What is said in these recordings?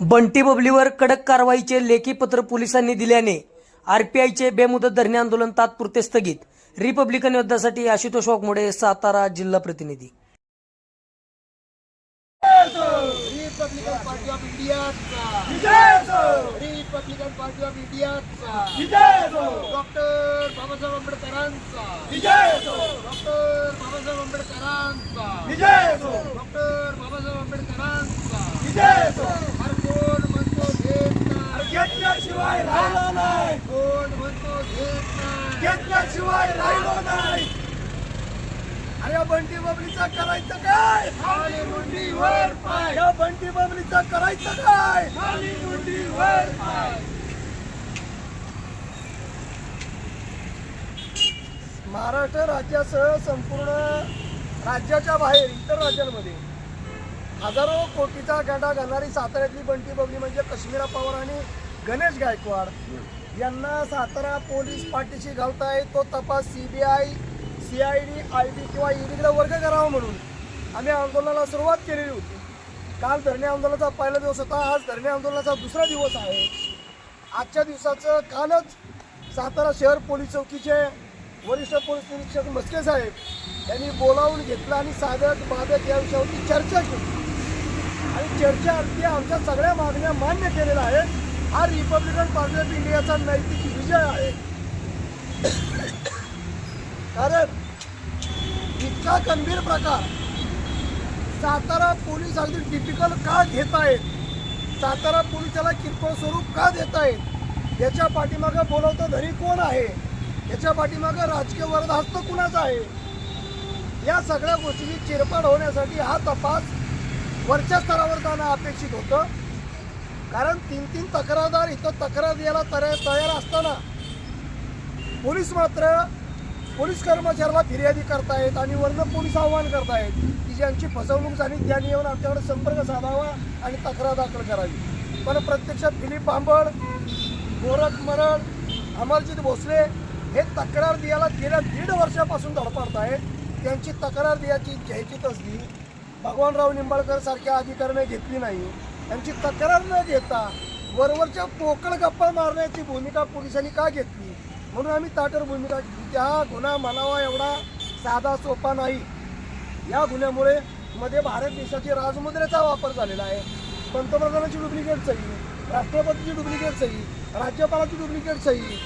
बंटी बबलीवर कडक कारवाईचे लेखी पत्र पोलिसांनी दिल्याने आरपीआयचे बेमुदत धरणे आंदोलन तात्पुरते स्थगित. रिपब्लिकन योद्ध्यासाठी आशुतोष वाघमोडे सातारा जिल्हा प्रतिनिधी. रिपब्लिकन पार्टी डॉक्टर बाबासाहेब आंबेडकरांचा डॉक्टर बाबासाहेब आंबेडकरांचा डॉक्टर बाबासाहेब आंबेडकरांचा हर कोण म्हणतो घेत नाही घेतल्याशिवाय राहिलो नाही. कोण म्हणतो घेतल्याशिवाय राहिलो नाही. अरे बंटी बबलीचं करायचं काय? खाली पाय. या बंटी बबलीचं करायचं काय? खाली पाय. महाराष्ट्र राज्यासह संपूर्ण राज्याच्या बाहेर इतर राज्यांमध्ये हजारो कोटीचा गाडा घालणारी साताऱ्यातली बंटी बबली म्हणजे कश्मीरा पवार आणि गणेश गायकवाड यांना सातारा पोलीस पाठीशी घालताय. तो तपास CBI C I D I D किंवा ईडीकडे वर्ग करावा म्हणून. आम्ही आंदोलनाला सुरुवात केलेली होती. काल धरणे आंदोलनाचा पहिला दिवस होता. आज धरणे आंदोलनाचा दुसरा दिवस आहे. आजच्या दिवसाचं कालच सातारा शहर पोलीस चौकीचे वरिष्ठ पोलीस निरीक्षक मस्के साहेब यांनी बोलावून घेतलं आणि साधक बाधक या विषयावरती चर्चा केली. आणि चर्चा अर्थी आमच्या सगळ्या मागण्या मान्य केलेल्या आहेत. हा रिपब्लिकन पार्टी ऑफ इंडियाचा नैतिक विजय आहे. कारण इतका गंभीर प्रकार सातारा पोलीस अगदी डिफिकल्ट का घेत आहेत? सातारा पोलिसाला किरकोळ स्वरूप का देत आहेत? याच्या पाठीमागं बोलवतं धरी कोण आहे? याच्या पाठीमागं राजकीय वरदहस्त कुणाचा आहे? या सगळ्या गोष्टीची चिरपाड होण्यासाठी हा तपास वरच्या स्तरावर जाणं अपेक्षित होतं. कारण तीन तीन तक्रारदार इथं तक्रार द्यायला तयार तयार असताना पोलीस मात्र पोलीस कर्मचाऱ्याला फिर्यादी करतायत आणि वरनं पोलीस आव्हान करतायत की ज्यांची फसवणूक झाली त्यांनी येऊन आमच्याकडे संपर्क साधावा आणि तक्रार दाखल करावी. पण प्रत्यक्षात दिलीप बांबळ गोरख मरण अमरजित भोसले हे तक्रार द्यायला गेल्या दीड वर्षापासून धडपडत आहेत त्यांची तक्रार द्यायची घ्यायची तसली भगवानराव निंबाळकर सारख्या अधिकाऱ्याने घेतली नाही. त्यांची तक्रार न घेता वरवरच्या पोकळ गप्पा मारण्याची भूमिका पोलिसांनी का घेतली? म्हणून आम्ही ताटर भूमिका घेतली. हा गुन्हा म्हणावा एवढा साधा सोपा नाही. या गुन्ह्यामुळे मध्ये भारत देशाची राजमुद्रेचा वापर झालेला आहे. पंतप्रधानाची डुप्लिकेट सही राष्ट्रपतीची डुप्लिकेट सही राज्यपालाची डुप्लिकेट सही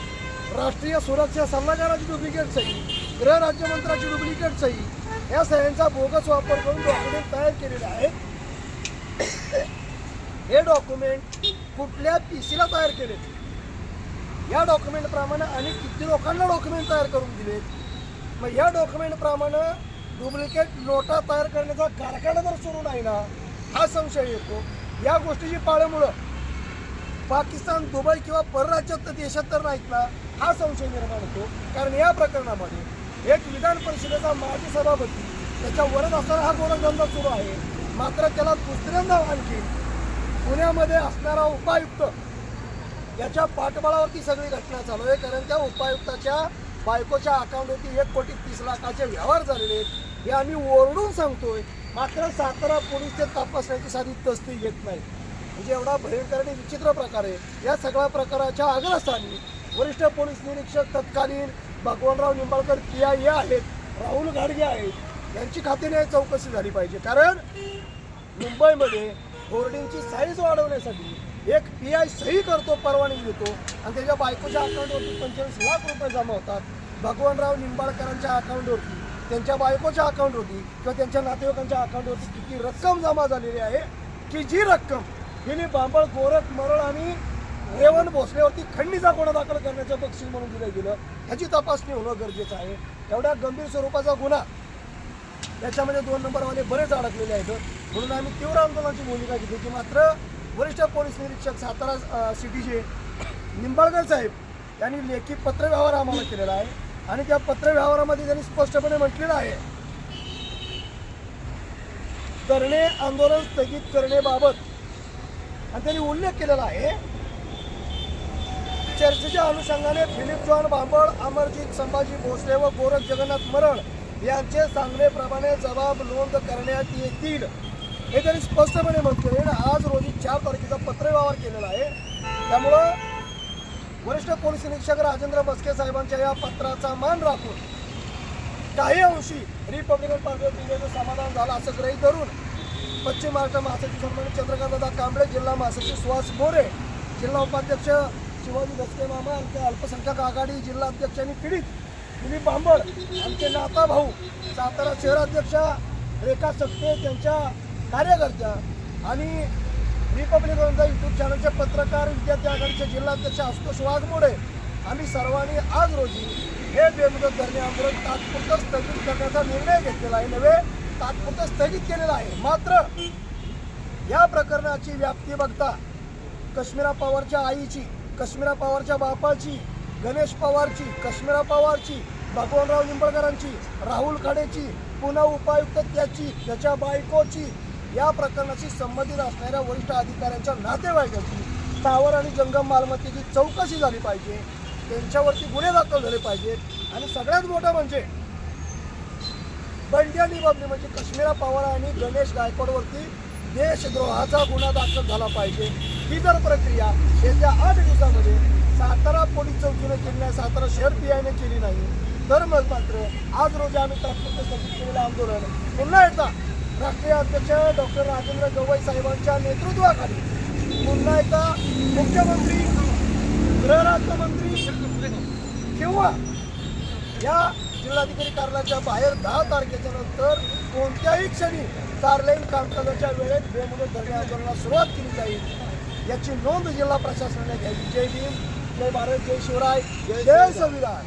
राष्ट्रीय सुरक्षा सल्लागाराची डुप्लिकेट सही गृह राज्यमंत्र्याची डुप्लिकेट सही या सह्यांचा बोगस वापर करून डॉक्युमेंट तयार केलेले आहेत. हे डॉक्युमेंट कुठल्या पी सीला तयार केलेत? या डॉक्युमेंटप्रमाणे आणि किती लोकांना डॉक्युमेंट तयार करून दिलेत? मग या डॉक्युमेंटप्रमाणे डुप्लिकेट नोटा तयार करण्याचा कारखाना जर सुरू नाही ना हा संशय येतो. या गोष्टीची पाळीमुळं पाकिस्तान दुबई किंवा परराज्यात देशात तर नाहीत ना हा संशय निर्माण होतो. कारण या प्रकरणामध्ये एक विधान परिषदेचा माजी सभापती त्याच्या वरच असताना हा गोरखधंदा सुरू आहे. मात्र त्याला दुसऱ्यांदा आणखी पुण्यामध्ये असणारा उपायुक्त याच्या पाठबळावरती सगळी घटना चालू आहे. कारण त्या उपायुक्ताच्या बायकोच्या अकाउंटवरती एक कोटी तीस लाखाचे व्यवहार झालेले आहेत. हे आम्ही ओरडून सांगतोय. मात्र सातारा पोलीस ते तपासण्याची साधी तस्ती घेत नाही. म्हणजे एवढा भयंकर आणि विचित्र प्रकार आहे. या सगळ्या प्रकाराच्या अग्रस्थानी वरिष्ठ पोलीस निरीक्षक तत्कालीन भगवानराव निंबाळकर किया हे आहेत राहुल गाडगे आहेत यांची खात्रीने चौकशी झाली पाहिजे. कारण मुंबईमध्ये होर्डिंगची साईज वाढवण्यासाठी एक पी आय सही करतो परवानगी देतो. आणि त्याच्या बायकोच्या अकाउंटवरती पंचेचाळीस लाख रुपये जमा होतात. भगवानराव निंबाळकरांच्या अकाउंटवरती त्यांच्या बायकोच्या अकाउंटवरती किंवा त्यांच्या नातेवाईकांच्या अकाउंटवरती किती रक्कम जमा झालेली आहे की जी रक्कम हिने बांबळ गोरख मरळ आणि रेवण भोसलेवरती खंडीचा गुन्हा दाखल करण्याचं बक्षीस म्हणून दिलं गेलं ह्याची तपासणी होणं गरजेचं आहे. एवढ्या गंभीर स्वरूपाचा गुन्हा त्याच्यामध्ये दोन नंबरवाले बरेच अडकलेले आहेत. म्हणून आम्ही तीव्र आंदोलनाची भूमिका घेतली की मात्र वरिष्ठ पोलीस निरीक्षक सातारा सिटीचे निंबाळकर साहेब यांनी लेखी पत्रव्यवहार आम्हाला केलेला आहे आणि त्या पत्रव्यवहारामध्ये त्यांनी स्पष्टपणे म्हटलेलं आहे. करणे आंदोलन स्थगित करण्याबाबत आणि त्यांनी उल्लेख केलेला आहे. चर्चेच्या अनुषंगाने फिलिप जॉन बांबळ अमरजीत संभाजी भोसले व गोरख जगन्नाथ मरण यांचे सांगण्याप्रमाणे जबाब नोंद करण्यात येतील. हे त्यांनी स्पष्टपणे म्हटलेलं आहे आणि आज रोजी चार तारखेचा पत्रव्यवहार केलेला आहे. त्यामुळं वरिष्ठ पोलीस निरीक्षक राजेंद्र बसके साहेबांच्या या पत्राचा मान राखून काही अंशी रिपब्लिकन पार्टीचं समाधान झालं असं ग्रही धरून पश्चिम महाराष्ट्र महासचिव सन्मानित चंद्रकांतदादा कांबळे जिल्हा महासचिव सुहास मोरे जिल्हा उपाध्यक्ष शिवाजी दसके मामा आमचे अल्पसंख्याक आघाडी जिल्हा अध्यक्ष आणि पीडित दिलीप बांबळ आमचे नाता भाऊ सातारा शहराध्यक्ष रेखा सक्ते त्यांच्या कार्यकर्त्या आणि रिपब्लिकनचा यूट्यूब चॅनलचे पत्रकार विद्यार्थी आघाडीचे जिल्हाध्यक्ष आशुतोष वाघमोडे आम्ही सर्वांनी आज रोजी हे बेमुदत धरणे आंदोलन तात्पुरतं स्थगित करण्याचा निर्णय घेतलेला आहे. नव्हे तात्पुरतं स्थगित केलेला आहे. मात्र या प्रकरणाची व्याप्ती बघता कश्मीरा पवारच्या आईची कश्मीरा पवारच्या बापाची गणेश पवारची कश्मीरा पवारची भगवानराव निंबळकरांची राहुल खाडेची पुन्हा उपायुक्त त्याची त्याच्या बायकोची या प्रकरणाशी संबंधित असणाऱ्या वरिष्ठ अधिकाऱ्यांच्या नातेवाईकांची स्थावर आणि जंगम मालमत्तेची चौकशी झाली पाहिजे त्यांच्यावरती गुन्हे दाखल झाले पाहिजेत आणि सगळ्यात मोठं म्हणजे बंडी बाबली म्हणजे कश्मीरा पवार आणि गणेश गायकवाडवरती देशद्रोहाचा गुन्हा दाखल झाला पाहिजे. ही जर प्रक्रिया येत्या आठ दिवसामध्ये सातारा पोलीस चौकीने केली नाही सातारा शहर पी आयने केली नाही तर मग मात्र आज रोजी आम्ही तात्पुरते स्थगित केलेलं आंदोलन. पुन्हा एकदा राष्ट्रीय अध्यक्ष डॉक्टर राजेंद्र गवई साहेबांच्या नेतृत्वाखाली पुन्हा एकदा मुख्यमंत्री गृहराज्यमंत्री किंवा या जिल्हाधिकारी कार्यालयाच्या बाहेर दहा तारखेच्या नंतर कोणत्याही क्षणी कार्यालयीन कामकाजाच्या वेळेत बेमुदत धरणे आंदोलनाला सुरुवात केली जाईल. याची नोंद जिल्हा प्रशासनाने घ्यावी जय भीम. जय भारत. जय शिवराय. जय संविधान.